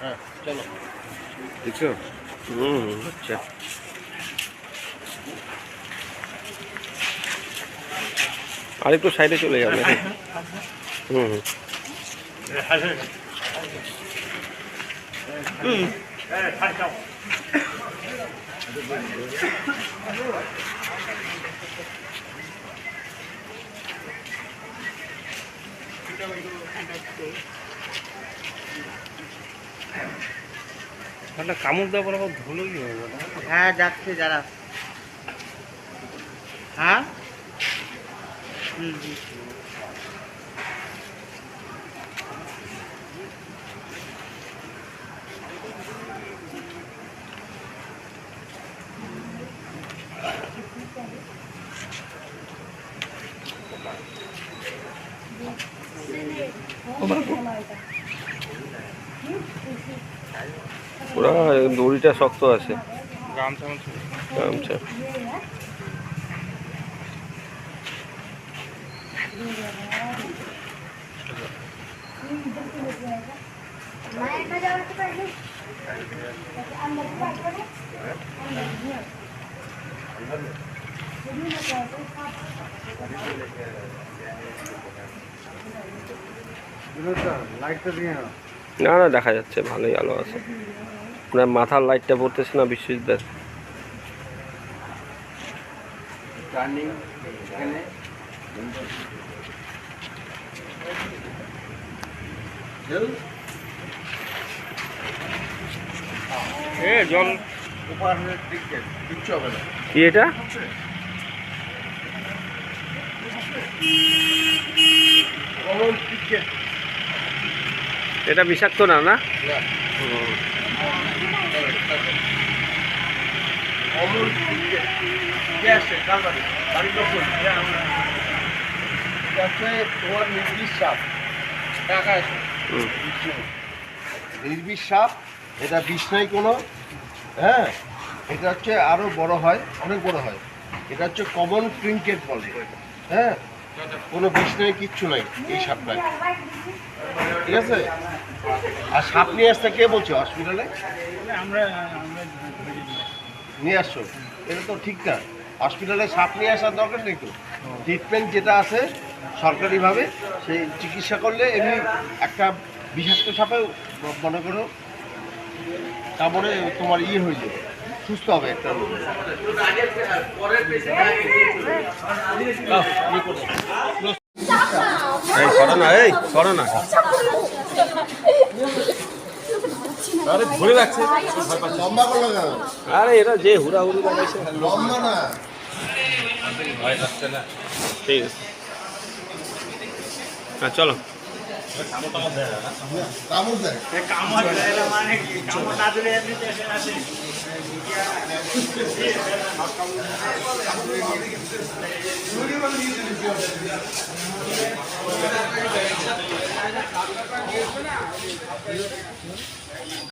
হ্যাঁ দেখছ আচ্ছা আর একটু সাইডে চলে যাবে হুম হুম কামড় দেওয়ার পর ধুলো কি হবে? হ্যাঁ যাচ্ছে যারা। হ্যাঁ? হুম। পুরো দড়িটা শক্ত আছে। গামছা লাইটটা দিয়ে। না না দেখা যাচ্ছে ভালোই আলো আছে। আপনার মাথার লাইটটা পড়তেছে না বিশ্বজিৎদার জল। কি এটা? এটা বিষাক্ত না না? নির্বিষ সাপ এটা বিষ কোনো হ্যাঁ? এটা হচ্ছে আরও বড় হয়, অনেক বড় হয়। এটা হচ্ছে কমন ট্রিঙ্কেট বলে হ্যাঁ? কোনো বিষ নাই কিচ্ছু নাই এই সাপটায় ঠিক আছে? আর সাপ নিয়ে আসতে কে বলছে? হসপিটালে? আমরা নিয়ে আসছো এটা তো ঠিক না। হসপিটালে সাপ নিয়ে আসার দরকার নেই তো। ট্রিটমেন্ট যেটা আছে সরকারিভাবে সেই চিকিৎসা করলে এমনি একটা বিষাক্ত সাপে মনে করো তারপরে তোমার ইয়ে হয়ে যাবে। সুস্থ হবে। একটা। এই না এই করো না। আরে ধরে রাখছে। লম্বা করল কেন? আরে এরা যে হুড়াহুড়ি লাগাইছে লম্বা না। ভয় লাগছে না ঠিক আছে হ্যাঁ চলো। কামড় দেয়। কামড় দেয় মানে কি? কামড় না দিলে এমনি どういうことですか?